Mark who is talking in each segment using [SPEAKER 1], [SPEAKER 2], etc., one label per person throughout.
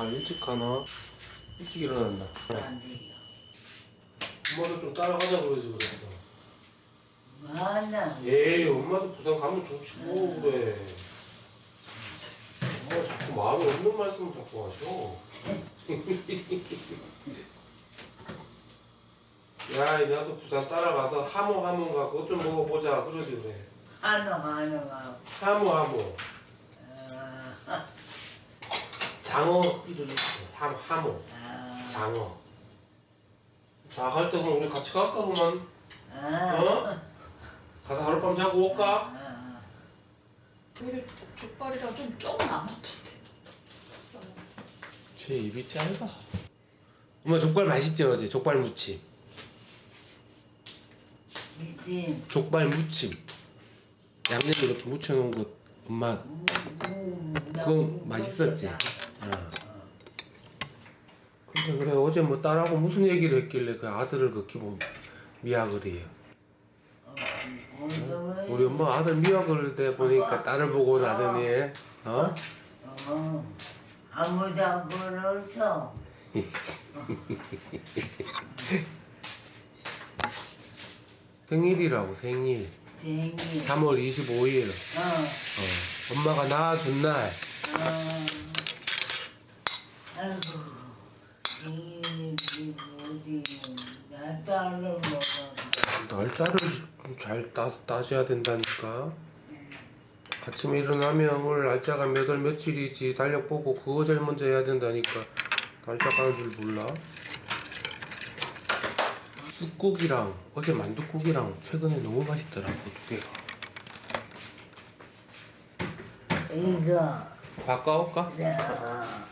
[SPEAKER 1] 아 일찍 가나? 일찍 일어났나?
[SPEAKER 2] 안 돼요.
[SPEAKER 1] 엄마도 좀 따라가자 그러지 그랬어.
[SPEAKER 2] 많아.
[SPEAKER 1] 에이 엄마도 부산 가면 좋지 뭐 그래. 엄마 자꾸 마음에 없는 말씀을 자꾸 하셔. 야 나도 부산 따라가서 하모 하모인가 그것 좀 먹어보자 그러지 그래.
[SPEAKER 2] 하나 하나가.
[SPEAKER 1] 하모 하모.
[SPEAKER 2] 아,
[SPEAKER 1] 장어 이름이 함 하모.
[SPEAKER 2] 아,
[SPEAKER 1] 장어. 자, 갈 때 그럼 우리 같이 갈까, 그만?
[SPEAKER 2] 아,
[SPEAKER 1] 어? 가서 하룻밤 자고 올까?
[SPEAKER 2] 아,
[SPEAKER 3] 오히려 족발이랑 좀 조금 남았던데.
[SPEAKER 1] 제 입이 짧아. 엄마 족발 맛있지, 어제? 족발 무침.
[SPEAKER 2] 이제
[SPEAKER 1] 족발 무침. 양념 이렇게 묻혀놓은 거, 엄마,
[SPEAKER 2] 음,
[SPEAKER 1] 그거 맛있었지? 어. 근데 그래, 어제 뭐 딸하고 무슨 얘기를 했길래 그 아들을 그렇게 뭐 미약을 해요. 우리 엄마 아들 미약을 대 보니까 딸을 보고 나더니, 어?
[SPEAKER 2] 어, 아무도 안 불러서
[SPEAKER 1] 생일이라고 생일
[SPEAKER 2] 생일.
[SPEAKER 1] 3월 25일
[SPEAKER 2] 어,
[SPEAKER 1] 어, 엄마가 낳아준 날
[SPEAKER 2] 어. 아이고, 생일이 어디 나 딸을 먹어.
[SPEAKER 1] 날짜를 잘 따, 따져야 된다니까 아침에 일어나면 오늘 날짜가 몇 월 며칠이지 달력 보고 그거 제일 먼저 해야 된다니까 날짜 가는 줄 몰라 쑥국이랑 어제 만두국이랑 최근에 너무 맛있더라고 두 개가
[SPEAKER 2] 이거,
[SPEAKER 1] 바꿔올까?
[SPEAKER 2] 자.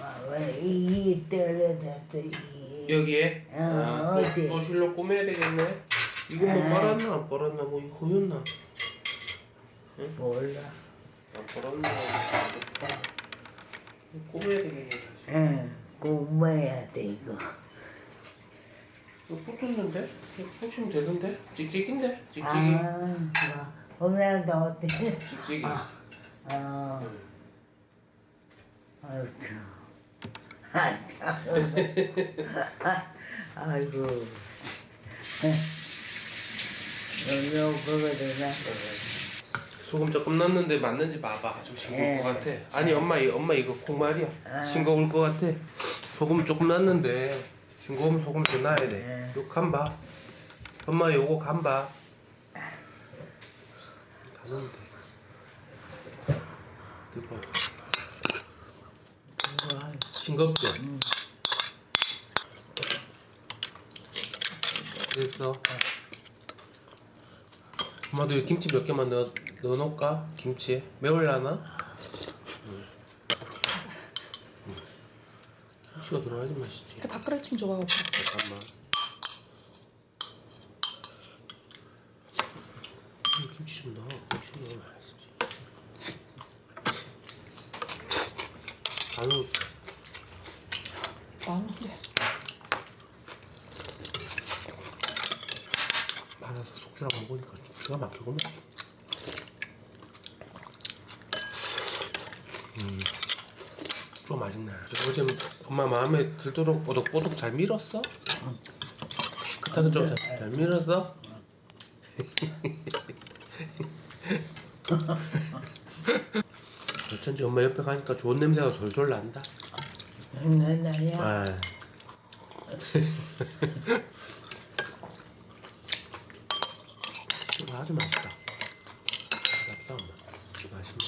[SPEAKER 2] 아, 왜 이게 이게.
[SPEAKER 1] 여기에?
[SPEAKER 2] 어,
[SPEAKER 1] 아, 또,
[SPEAKER 2] 어디?
[SPEAKER 1] 또 실로 꾸며야 되겠네 이거 뭐
[SPEAKER 2] 아.
[SPEAKER 1] 빨았나 안 빨았나 뭐 이거 허였나
[SPEAKER 2] 몰라.
[SPEAKER 1] 안 빨았나 꾸며야 되겠네
[SPEAKER 2] 응, 공부해야 돼, 이거.
[SPEAKER 1] 이거 붙었는데? 이거 붙이면 되던데? 찍찍인데? 찍찍이
[SPEAKER 2] 아, 뭐, 오늘도 어때?
[SPEAKER 1] 찍찍이
[SPEAKER 2] 아, 어. 아유, 참. 아, 참. 아이고. 너무 그거 되나?
[SPEAKER 1] 소금 조금 넣었는데 맞는지 봐봐 좀 싱거울
[SPEAKER 2] 예.
[SPEAKER 1] 것 같아 아니 엄마 이 엄마 이거 콩말이야
[SPEAKER 2] 아.
[SPEAKER 1] 싱거울 것 같아 소금 조금 넣었는데 싱거우면 소금 더 넣어야 돼
[SPEAKER 2] 예.
[SPEAKER 1] 이거 간봐 엄마 요거 간봐 다 넣으면 돼 이거 싱겁죠? 됐어 엄마도 이 김치 몇 개만 넣어, 넣어놓을까? 김치 매울라나? 응. 응. 김치가 들어가야지 맛있지
[SPEAKER 3] 그 밥그릇 좀 줘봐. 오빠.
[SPEAKER 1] 잠깐만 이 김치 좀 넣어 김치 넣으면 맛있지 간은
[SPEAKER 3] 많은데.
[SPEAKER 1] 말아서 속주랑 먹으니까 기가 막히구나 음, 좀 맛있네 어제 엄마 마음에 들도록 뽀득뽀득 잘 밀었어? 그때는 좀잘 밀었어? 어쩐지 엄마 옆에 가니까 좋은 냄새가 솔솔 난다
[SPEAKER 2] 나야.
[SPEAKER 1] 아. 아주 맛있다. 맛있다, 엄마. 맛있네.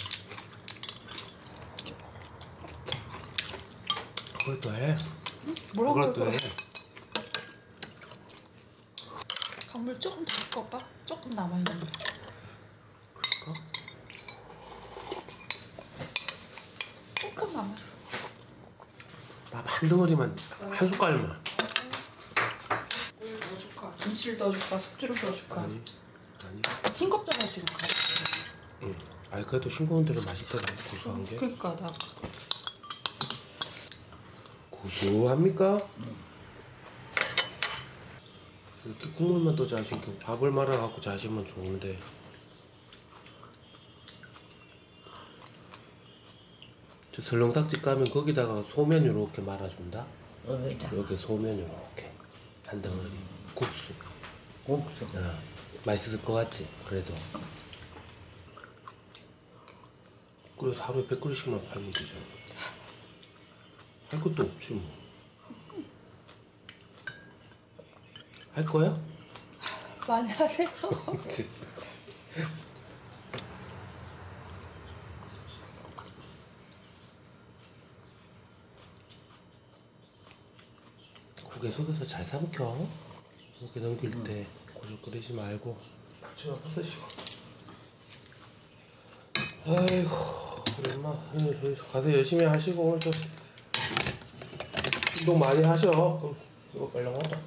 [SPEAKER 1] 그걸 또 해.
[SPEAKER 3] 뭐라고
[SPEAKER 1] 그걸
[SPEAKER 3] 할
[SPEAKER 1] 또? 해.
[SPEAKER 3] 강물 조금 더 섞어봐. 조금 남아 있는 거.
[SPEAKER 1] 그럴까?
[SPEAKER 3] 조금 남았어.
[SPEAKER 1] 밥 한 덩어리만, 한 숟갈만.
[SPEAKER 3] 물 넣어줄까? 김치를 넣어줄까? 숙주를 넣어줄까?
[SPEAKER 1] 아니, 아니.
[SPEAKER 3] 싱겁잖아 지금.
[SPEAKER 1] 응. 아니, 그래도 싱거운 대로 맛있더라, 고소한 게.
[SPEAKER 3] 그러니까 나
[SPEAKER 1] 고소합니까? 이렇게 국물만 더 자시고 밥을 말아갖고 자시면 좋은데 저 설렁탕집 가면 거기다가 소면 이렇게 말아준다.
[SPEAKER 2] 여기다
[SPEAKER 1] 여기 소면 이렇게 한 덩어리 국수.
[SPEAKER 2] 국수
[SPEAKER 1] 아, 맛있을 것 같지? 그래도. 그래서 하루에 100그릇씩만 팔면 되잖아. 할 것도 없지 뭐. 할 거야?
[SPEAKER 3] 많이 하세요.
[SPEAKER 1] 그치. 고개 속에서 잘 삼켜. 고개 넘길 때 고집 끓이지 말고 박치마 벗으시고. 아이고 우리 엄마 가서 열심히 하시고 오늘 좀 운동 많이 하셔. 어, 이거 빨랑 하자.